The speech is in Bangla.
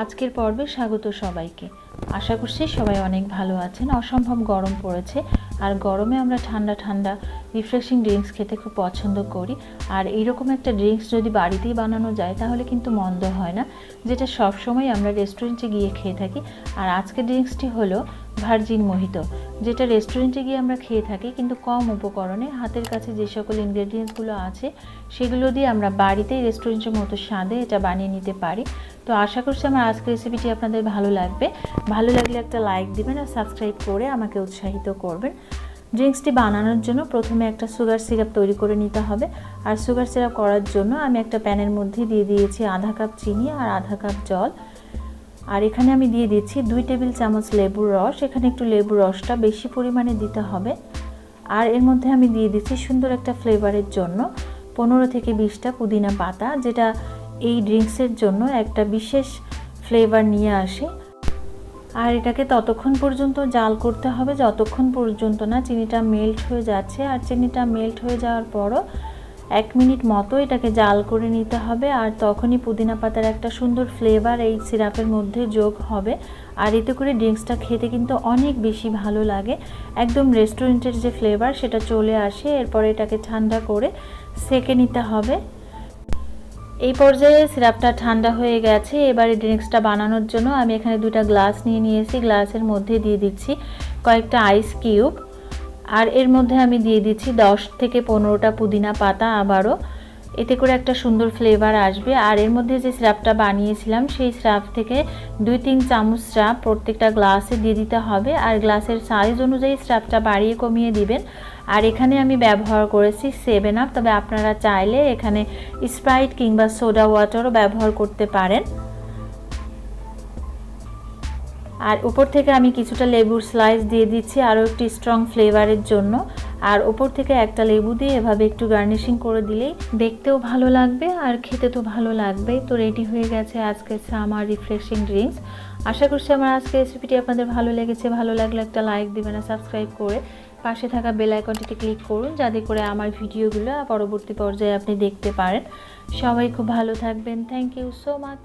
আজকের পর্বে স্বাগত সবাইকে। আশা করছি সবাই অনেক ভালো আছেন। অসম্ভব গরম পড়েছে আর গরমে আমরা ঠান্ডা ঠান্ডা রিফ্রেশিং ড্রিঙ্কস খেতে খুব পছন্দ করি। আর এইরকম একটা ড্রিঙ্কস যদি বাড়িতেই বানানো যায় তাহলে কিন্তু মন্দ হয় না, যেটা সবসময় আমরা রেস্টুরেন্টে গিয়ে খেয়ে থাকি। আর আজকের ড্রিঙ্কসটি হলো ভার্জিন মোহিত, যেটা রেস্টুরেন্টে গিয়ে আমরা খেয়ে থাকি, কিন্তু কম উপকরণে। হাতের কাছে যে সকল ইনগ্রেডিয়েন্টসগুলো আছে, সেগুলো দিয়ে আমরা বাড়িতেই রেস্টুরেন্টের মতো স্বাদে এটা বানিয়ে নিতে পারি। তো আশা করছি আমার আজকের রেসিপিটি আপনাদের ভালো লাগবে। ভালো লাগলে একটা লাইক দিবেন আর সাবস্ক্রাইব করে আমাকে উৎসাহিত করবেন। ড্রিঙ্কসটি বানানোর জন্য প্রথমে একটা সুগার সিরাপ তৈরি করে নিতে হবে। আর সুগার সিরাপ করার জন্য আমি একটা প্যানের মধ্যে দিয়ে দিয়েছি আধা কাপ চিনি আর আধা কাপ জল। আর এখানে আমি দিয়ে দিচ্ছি দুই টেবিল চামচ লেবুর রস। এখানে একটু লেবুর রসটা বেশি পরিমাণে দিতে হবে। আর এর মধ্যে আমি দিয়ে দিচ্ছি সুন্দর একটা ফ্লেভারের জন্য পনেরো থেকে বিশটা পুদিনা পাতা, যেটা এই ড্রিঙ্কসের জন্য একটা বিশেষ ফ্লেভার নিয়ে আসে। আর এটাকে ততক্ষণ পর্যন্ত জাল করতে হবে। যতক্ষণ পর্যন্ত না চিনিটা মেল্ট হয়ে যাচ্ছে, আর চিনিটা মেল্ট হয়ে যাওয়ার পরও এক মিনিট মতো এটাকে জাল করে নিতে হবে আর তখনই পুদিনা পাতার একটা সুন্দর ফ্লেভার এই সিরাপের মধ্যে যোগ হবে। আর এতে করে ড্রিঙ্কসটা খেতে কিন্তু অনেক বেশি ভালো লাগে। একদম রেস্টুরেন্টের যে ফ্লেভার সেটা চলে আসে, এরপরে এটাকে ঠান্ডা করে সেকে নিতে হবে। এই পর্যায়ে সিরাপটা ঠান্ডা হয়ে গেছে, এবারে ড্রিঙ্কসটা বানানোর জন্য আমি এখানে দুটা গ্লাস নিয়ে নিয়েছি। গ্লাসের মধ্যে দিয়ে দিচ্ছি কয়েকটা আইস কিউব আর এর মধ্যে আমি দিয়ে দিচ্ছি দশ থেকে পনেরোটা পুদিনা পাতা আবারও। এতে করে একটা সুন্দর ফ্লেভার আসবে। আর এর মধ্যে যে স্রাপটা বানিয়েছিলাম, সেই স্রাপ থেকে দুই তিন চামচ স্রাপ প্রত্যেকটা গ্লাসে দিয়ে দিতে হবে। আর গ্লাসের সাইজ অনুযায়ী স্রাপটা বাড়িয়ে কমিয়ে দিবেন। আর এখানে আমি ব্যবহার করেছি সেভেন আপ তবে আপনারা চাইলে এখানে স্প্রাইট কিংবা সোডা ওয়াটারও ব্যবহার করতে পারেন। আর উপর থেকে আমি কিছুটা লেবুর স্লাইস দিয়ে দিচ্ছি আরও একটি স্ট্রং ফ্লেভারের জন্য। আর উপর থেকে একটা লেবু দিয়ে এভাবে একটু গার্নিশিং করে দিলেই দেখতেও ভালো লাগবে আর খেতে তো ভালো লাগবেই। তো রেডি হয়ে গেছে আজকে সামার রিফ্রেশিং ড্রিঙ্কস আশা করছি আমার আজকে রেসিপিটি আপনাদের ভালো লেগেছে। ভালো লাগলে একটা লাইক দিবেন আর সাবস্ক্রাইব করে পাশে থাকা বেল আইকনটিতে ক্লিক করুন যাতে করে আমার ভিডিওগুলো পরবর্তী পর্যায়ে আপনি দেখতে পারেন। সবাই খুব ভালো থাকবেন। Thank you so much